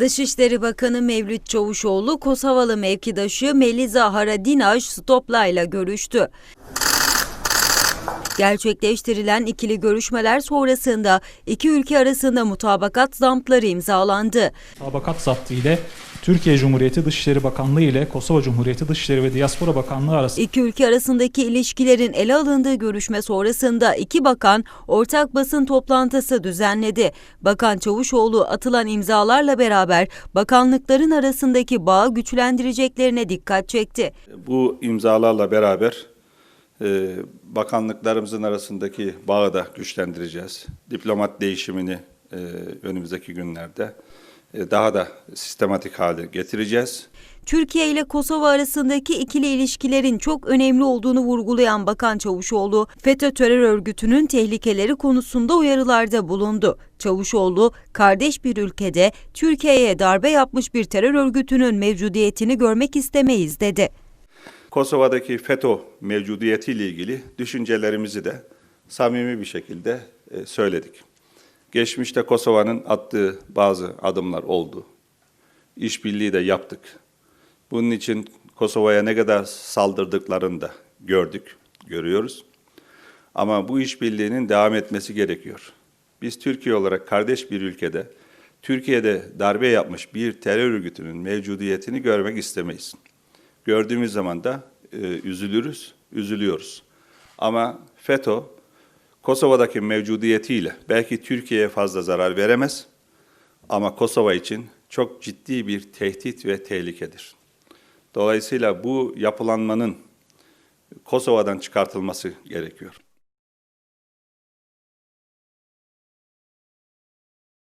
Dışişleri Bakanı Mevlüt Çavuşoğlu, Kosovalı mevkidaşı Meliza Haradinaş Stopla ile görüştü. Gerçekleştirilen ikili görüşmeler sonrasında iki ülke arasında mutabakat zampları imzalandı. Tabakat zaptı ile Türkiye Cumhuriyeti Dışişleri Bakanlığı ile Kosova Cumhuriyeti Dışişleri ve Diaspora Bakanlığı arasında İki ülke arasındaki ilişkilerin ele alındığı görüşme sonrasında iki bakan ortak basın toplantısı düzenledi. Bakan Çavuşoğlu atılan imzalarla beraber bakanlıkların arasındaki bağı güçlendireceklerine dikkat çekti. Bu imzalarla beraber e, bakanlıklarımızın arasındaki bağı da güçlendireceğiz. Diplomat değişimini e, önümüzdeki günlerde e, daha da sistematik hale getireceğiz. Türkiye ile Kosova arasındaki ikili ilişkilerin çok önemli olduğunu vurgulayan Bakan Çavuşoğlu, FETÖ terör örgütünün tehlikeleri konusunda uyarılarda bulundu. Çavuşoğlu, kardeş bir ülkede Türkiye'ye darbe yapmış bir terör örgütünün mevcudiyetini görmek istemeyiz dedi. Kosova'daki FETÖ mevcudiyetiyle ilgili düşüncelerimizi de samimi bir şekilde e, söyledik. Geçmişte Kosova'nın attığı bazı adımlar oldu. İşbirliği de yaptık. Bunun için Kosova'ya ne kadar saldırdıklarını da gördük, görüyoruz. Ama bu işbirliğinin devam etmesi gerekiyor. Biz Türkiye olarak kardeş bir ülkede, Türkiye'de darbe yapmış bir terör örgütünün mevcudiyetini görmek istemeyiz. Gördüğümüz zaman da e, üzülürüz, üzülüyoruz. Ama FETÖ, Kosova'daki mevcudiyetiyle belki Türkiye'ye fazla zarar veremez ama Kosova için çok ciddi bir tehdit ve tehlikedir. Dolayısıyla bu yapılanmanın Kosova'dan çıkartılması gerekiyor.